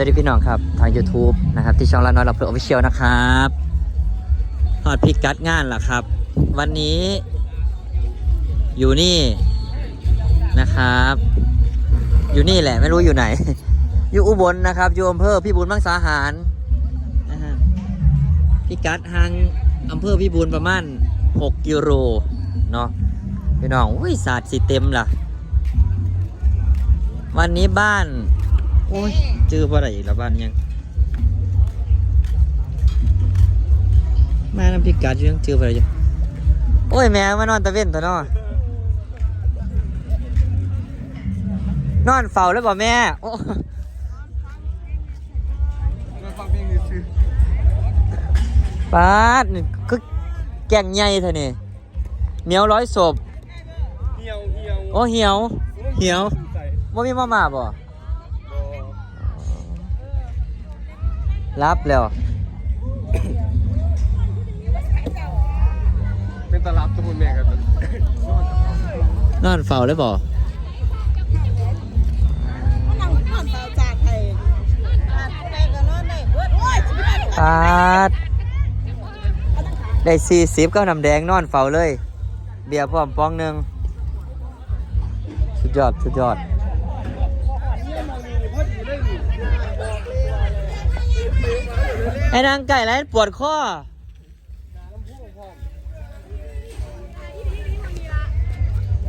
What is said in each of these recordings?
วัสดีพี่น้องครับ ทาง YouTube นะครับ ที่ช่องละน้อยเราเพื่อออฟฟิเชียลนะครับฮอดพิกัดงานล่ะครับ วันนี้อยู่นี่นะครับ อยู่นี่แหละไม่รู้อยู่ไหน อยู่อุบลนะครับ อยู่อำเภอพิบูลมังสาหารนะฮะพิกัดทางอำเภอพิบูลประมาณ 6 กิโลเนาะพี่น้องอุ้ยศาสตร์สิเต็มล่ะ วันนี้บ้าน โอ้ยจื้อว่าอะไรอีกแล้วบ้านยัง มาน้ำพริกกาดอยู่ยังจื้อว่าอะไรอยู่โอ้ยแม่มานอนตะเว้นตัวเนอนนอนเฝ้าแล้วบ่แม่โอ้มาฟังเพลงนี้ซื้อปาดนี่คือแกงใหญ่เท่านี่เหนียวร้อยศพเหี่ยวเหี่ยวโอ้เหี่ยวเหี่ยวใส่ว่ามีมาม่าบ่ รับแล้ว เป็นตลับตัวคุณแม่กันนอนเฝ้าเลยบ่นั่งนอนเฝ้าจากไอ้อ่าผู้ใดก็นอนได้เบิดโอ้ยสิไปได้ปาดได้สี่สิบก็น้ำแดงนอนเฝ้าเลย เบียร์พร้อมปองหนึ่งสุดยอด สุดยอด ไอ้นางไก่ไรปวดข้อ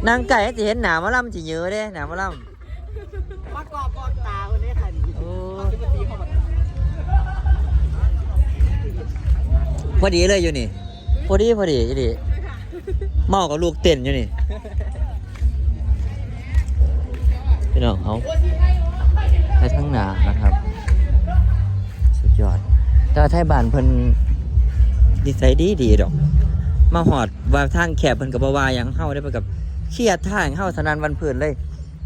นางไก่จะเห็นหนามะล่ำจะเยอะเด้หนามะล่มากอบกอดตาคนนี้ค่ะโอ้พอดีเลยอยู่นี่ พอดีพอดีอยู่ดิเมากับลูกเต้นอยู่นี่พี่น้องเขาไปทั้งหนานะครับ สุดยอด แต่ว่าไทยบ้านเพิ่นดีใจดีดีดอก มาหอดว่าทางแคบเพิ่นกับว่าหยังเฮาได้ไปกับเครียดทางเฮาสนันวันเพื้นเลย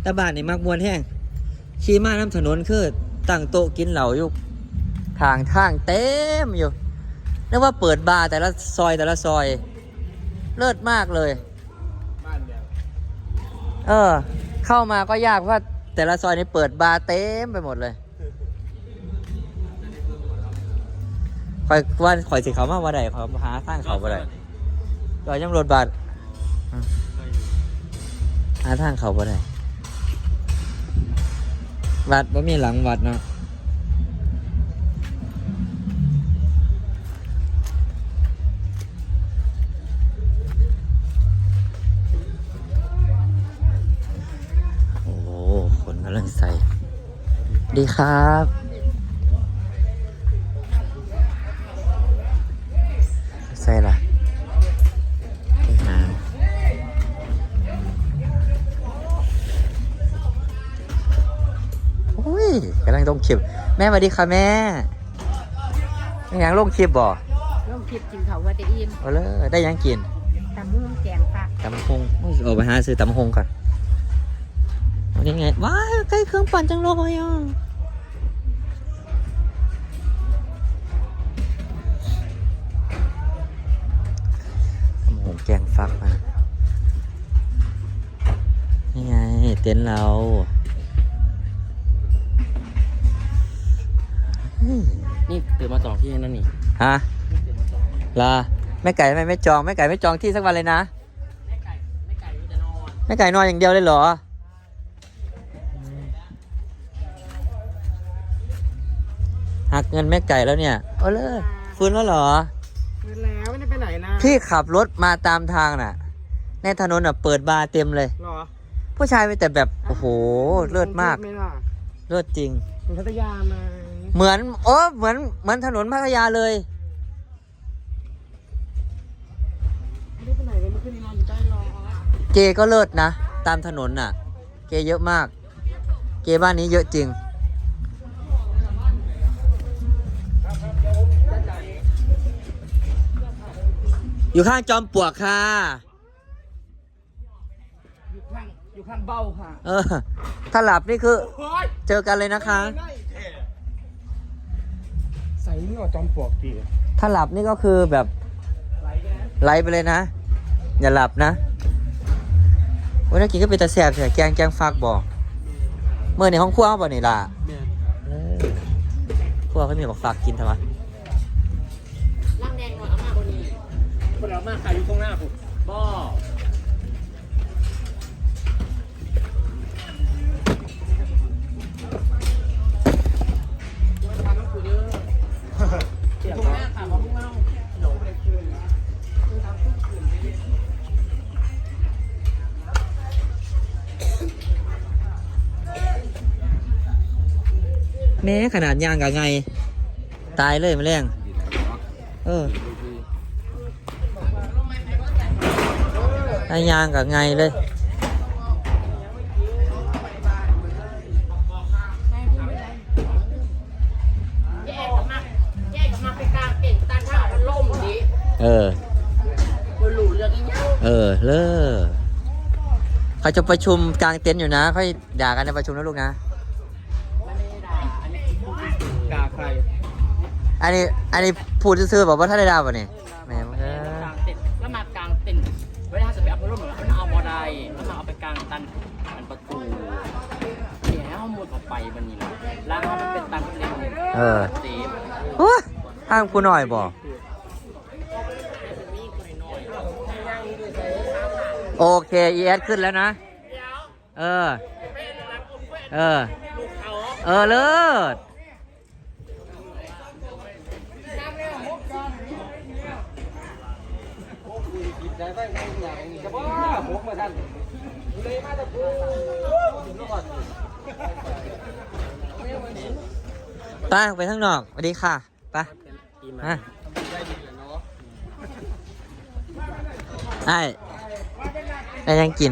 แต่บ้านนี่มักมวนแห้งขี่มาน้ำถนนคือตั้งโต๊ะกินเหล้าอยู่ทางทางเต็มอยู่นึกว่าเปิดบาร์แต่ละซอยแต่ละซอย เลิศมากเลยเออ เข้ามาก็ยากเพราะว่าแต่ละซอยนี่เปิดบาร์เต็มไปหมดเลย คอยว่าคอยสิเขามาว่าใดเขาหาทางเขาว่าใดก็ยังรถบัสอืมหาทางเขาว่าใดวัดว่ามีหลังวัดเนาะโอ้โหคนกำลังใส่ดีครับ ใส่ละไปหาโอ้ยกำลังลงคลิป แม่สวัสดีค่ะแม่ไม่ยังลงคลิปบ่ลงคลิปกินเขาว่าจะอิ่มเอาเลยได้ยังกินตำม่วงแกงปลาตำฮงโอ้ยออกไปหาซื้อตำฮงก่อนวันนี้ไงว้ายใกล้เครื่องปั่นจังเลยอะ เต็นท์เราอืมนี่ตื่นมาจองที่นั่นนี่ฮะลาแม่ไก่ทำไมไม่จองแม่ไก่ไม่จองที่สักวันเลยนะแม่ไก่แม่ไก่จะนอนแม่ไก่นอนอย่างเดียวเลยเหรอหักเงินแม่ไก่แล้วเนี่ยเอาเลยฟื้นแล้วเหรอไปแล้วไม่ได้ไปไหนนะพี่ขับรถมาตามทางน่ะ ในถนนอะเปิดบาร์เต็มเลยหรอ ผู้ชายมีแต่แบบโอ้โหเลิศมากไม่ล่ะเลิศจริง เป็นพัทยาไหมเหมือนโอ้เหมือนเหมือนถนนพัทยาเลย ไม่ได้ไปไหนเลยเมื่อคืนนี้นอนอยู่ใต้รอเกก็เลิศนะ ตามถนนน่ะ เกเยอะมาก เกบ้านนี้เยอะจริง อยู่ข้างจอมปลวกค่ะอยู่ข้าง อยู่ข้างเบ้าค่ะเออ ถ้าหลับนี่คือ โอ้ยเจอกันเลยนะคะใส่นี่ว่าจอมปลวกกี่ถ้าหลับนี่ก็คือแบบไหลไปนะไลฟ์ไปเลยนะ อย่าหลับนะวันนี้กินก็เป็นตาแสบเสียแกงแกงฟักบอกเมื่อในห้องครัวเอาบ่นี่ล่ะแม่เออพวกเขามีบอกฝากกินทำไมร่างแดงหน่อยเอามาบนนี้คนเอามาขายอยู่ตรงหน้าผมบ่ แม้ขนาดยางกับไง ตายเลยแมาแรงเออไอยางกับไงเลยแยกมาแยกมาไปกลางเก่งตันท่มันล่มดิเออคนหลุดเรื่องอีกอย่างเออ เลิกเขาจะประชุมกลางเต็นท์อยู่นะ ค่อยด่ากันในประชุมนะลูกนะ อันนี้อันนี้พูดซื่อๆบอกว่าถ้าได้ดาวป่ะเนี่ยแหมมันเออ กลางเต็นท์แล้วมากลางเต็นท์เวลาจะไปเอาพัดลมมันเอาบอได้แล้วมาเอาไปกลางตันมันประตูเดี๋ยวให้ข้อมูลออกไปวันนี้นะแล้วมันเป็นตันเล็กเออ เซฟโอ้ยห้างกูหน่อยบอกโอเค ES ขึ้นแล้วนะ เออ เออ เออเลิศ จะว่าหกมาท่านเลยมาแต่พูดก่อนไปไปข้างนอกสวัสดีค่ะไปฮะไอ้ได้ยังกิน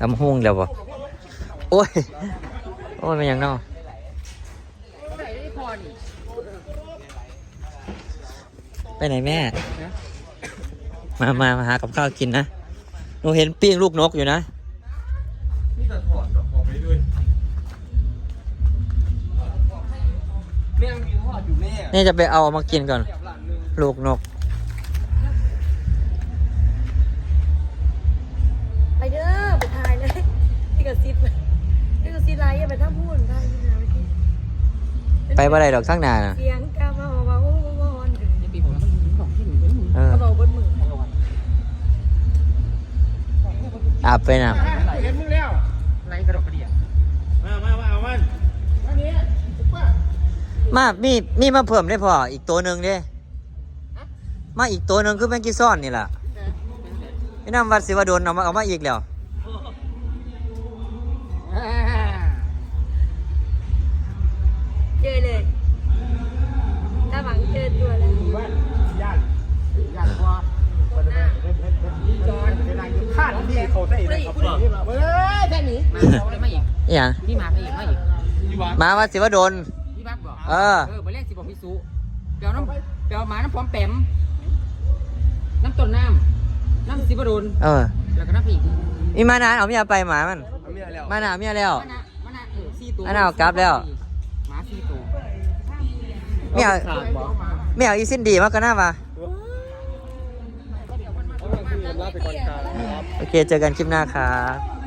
ทำหุ่งเดี๋ยวบ่โอ้ย โอ้ยมันยังเนอก ไปไหนแม่ มามามาหากับข้าวกินนะ หนูเห็นปิ้งลูกนกอยู่นะแม่งมีทอดอยู่แม่นี่จะไปเอามากินก่อน แบบหลังนึงลูกนก ไปเด้อไปทายเลยพี่กับซิปพี่กับซิปไลน์อย่าไปทั้งพูดทายนะเมื่อกี้ไปบ่ได้ดอกทั้งหนาน่ะ เสียง อาบไปนะเห็นมึงแล้วไรกระดกกระเดียมามามาเอามันอันนี้มามีมีมาเพิ่มได้พออีกตัวหนึ่งเด้มาอีกตัวหนึ่งคือแมงกี้ซ่อนนี่แหละพี่น้ำวัดศิวดลเอามาเอามาอีกแล้ว เจอเลยถ้าหวังเจอตัวแล้วว่าย่านย่านกว่าจอนข้านที่ เขาได้เลยครับเฮ้ยแค่นี้มาเขาได้มาอีกอหย่างพี่มาไปอีกมาอีกพี่วัดมาวัดศิวดลพี่วัดบอกเออ เออไปเรียกสิบอกพี่สุเปียวน้ำเปียวหมาน้ำพร้อมแปมน้ำต้นน้ำน้ำสิบดุลเออแล้วก็น้ำผีมีมานานเอาเมียไปหมามัน เอาเมียแล้วมาหนาเมียแล้ว มะนาวมะนาวเออสี่ตัวมะนาวกลับแล้ว หมาสี่ตัวเมียขาดบ่เมียอีสิ้นดีมากก็น่าปะ ลาไปก่อนครับ โอเค เจอกันคลิปหน้าครับ